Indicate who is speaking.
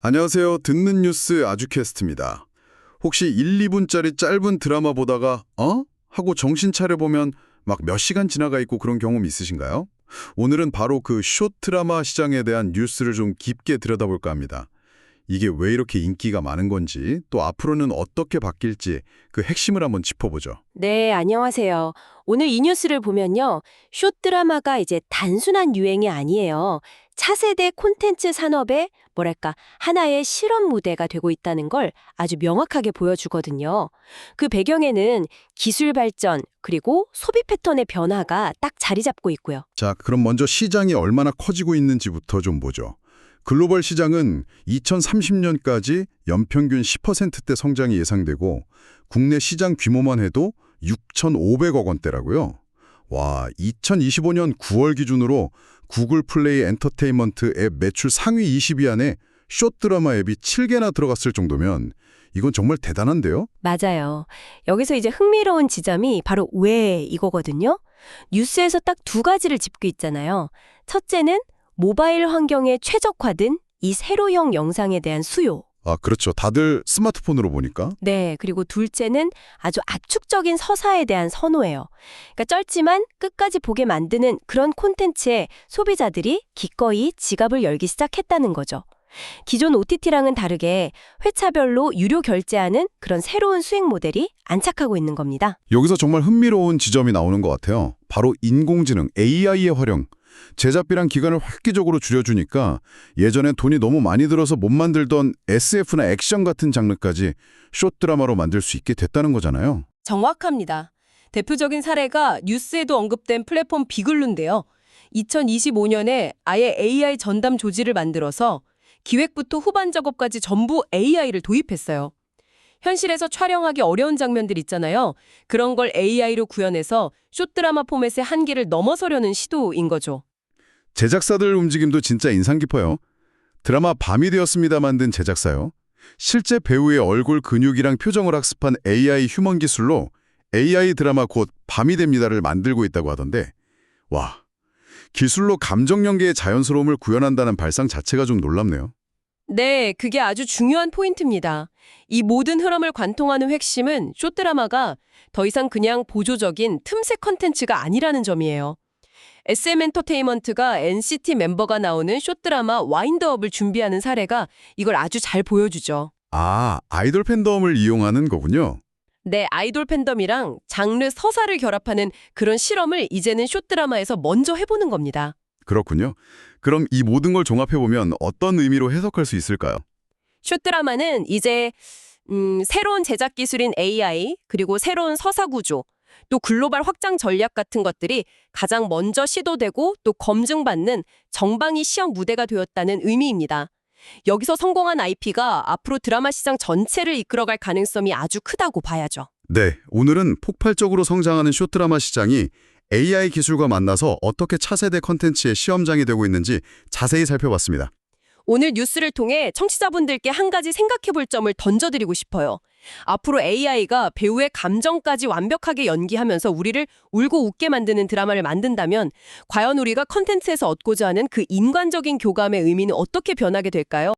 Speaker 1: 안녕하세요. 듣는 뉴스 아주캐스트입니다. 혹시 1, 2분짜리 짧은 드라마 보다가 어? 하고 정신 차려보면 막 몇 시간 지나가 있고 그런 경험 있으신가요? 오늘은 바로 그숏 드라마 시장에 대한 뉴스를 좀 깊게 들여다볼까 합니다. 이게 왜 이렇게 인기가 많은 건지 또 앞으로는 어떻게 바뀔지 그 핵심을 한번 짚어보죠.
Speaker 2: 네, 안녕하세요. 오늘 이 뉴스를 보면요. 숏 드라마가 이제 단순한 유행이 아니에요. 차세대 콘텐츠 산업의 뭐랄까 하나의 실험 무대가 되고 있다는 걸 아주 명확하게 보여주거든요. 그 배경에는 기술 발전 그리고 소비 패턴의 변화가 딱 자리 잡고 있고요.
Speaker 1: 자, 그럼 먼저 시장이 얼마나 커지고 있는지부터 좀 보죠. 글로벌 시장은 2030년까지 연평균 10%대 성장이 예상되고 국내 시장 규모만 해도 6,500억 원대라고요. 와, 2025년 9월 기준으로 구글 플레이 엔터테인먼트 앱 매출 상위 20위 안에 숏 드라마 앱이 7개나 들어갔을 정도면 이건 정말 대단한데요?
Speaker 2: 맞아요. 여기서 이제 흥미로운 지점이 바로 왜 이거거든요. 뉴스에서 딱 두 가지를 짚고 있잖아요. 첫째는 모바일 환경에 최적화된 이 세로형 영상에 대한 수요.
Speaker 1: 아, 그렇죠. 다들 스마트폰으로 보니까.
Speaker 2: 네, 그리고 둘째는 아주 압축적인 서사에 대한 선호예요. 그러니까 짧지만 끝까지 보게 만드는 그런 콘텐츠에 소비자들이 기꺼이 지갑을 열기 시작했다는 거죠. 기존 OTT랑은 다르게 회차별로 유료 결제하는 그런 새로운 수익 모델이 안착하고 있는 겁니다.
Speaker 1: 여기서 정말 흥미로운 지점이 나오는 것 같아요. 바로 인공지능 AI의 활용. 제작비랑 기간을 획기적으로 줄여주니까 예전에 돈이 너무 많이 들어서 못 만들던 SF나 액션 같은 장르까지 숏 드라마로 만들 수 있게 됐다는 거잖아요.
Speaker 2: 정확합니다. 대표적인 사례가 뉴스에도 언급된 플랫폼 비글루인데요. 2025년에 아예 AI 전담 조직을 만들어서 기획부터 후반 작업까지 전부 AI를 도입했어요. 현실에서 촬영하기 어려운 장면들 있잖아요. 그런 걸 AI로 구현해서 숏드라마 포맷의 한계를 넘어서려는 시도인 거죠.
Speaker 1: 제작사들 움직임도 진짜 인상 깊어요. 드라마 밤이 되었습니다 만든 제작사요. 실제 배우의 얼굴 근육이랑 표정을 학습한 AI 휴먼 기술로 AI 드라마 곧 밤이 됩니다를 만들고 있다고 하던데 와, 기술로 감정 연계의 자연스러움을 구현한다는 발상 자체가 좀 놀랍네요.
Speaker 2: 네, 그게 아주 중요한 포인트입니다. 이 모든 흐름을 관통하는 핵심은 숏드라마가 더 이상 그냥 보조적인 틈새 컨텐츠가 아니라는 점이에요. SM 엔터테인먼트가 NCT 멤버가 나오는 숏드라마 와인드업을 준비하는 사례가 이걸 아주 잘 보여주죠.
Speaker 1: 아, 아이돌 팬덤을 이용하는 거군요.
Speaker 2: 네, 아이돌 팬덤이랑 장르 서사를 결합하는 그런 실험을 이제는 숏드라마에서 먼저 해보는 겁니다.
Speaker 1: 그렇군요. 그럼 이 모든 걸 종합해보면 어떤 의미로 해석할 수 있을까요?
Speaker 2: 숏드라마는 이제 음, 새로운 제작 기술인 AI 그리고 새로운 서사 구조 또 글로벌 확장 전략 같은 것들이 가장 먼저 시도되고 또 검증받는 정방위 시험 무대가 되었다는 의미입니다. 여기서 성공한 IP가 앞으로 드라마 시장 전체를 이끌어갈 가능성이 아주 크다고 봐야죠.
Speaker 1: 네, 오늘은 폭발적으로 성장하는 숏드라마 시장이 AI 기술과 만나서 어떻게 차세대 컨텐츠의 시험장이 되고 있는지 자세히 살펴봤습니다.
Speaker 2: 오늘 뉴스를 통해 청취자분들께 한 가지 생각해 볼 점을 던져드리고 싶어요. 앞으로 AI가 배우의 감정까지 완벽하게 연기하면서 우리를 울고 웃게 만드는 드라마를 만든다면 과연 우리가 컨텐츠에서 얻고자 하는 그 인간적인 교감의 의미는 어떻게 변하게 될까요?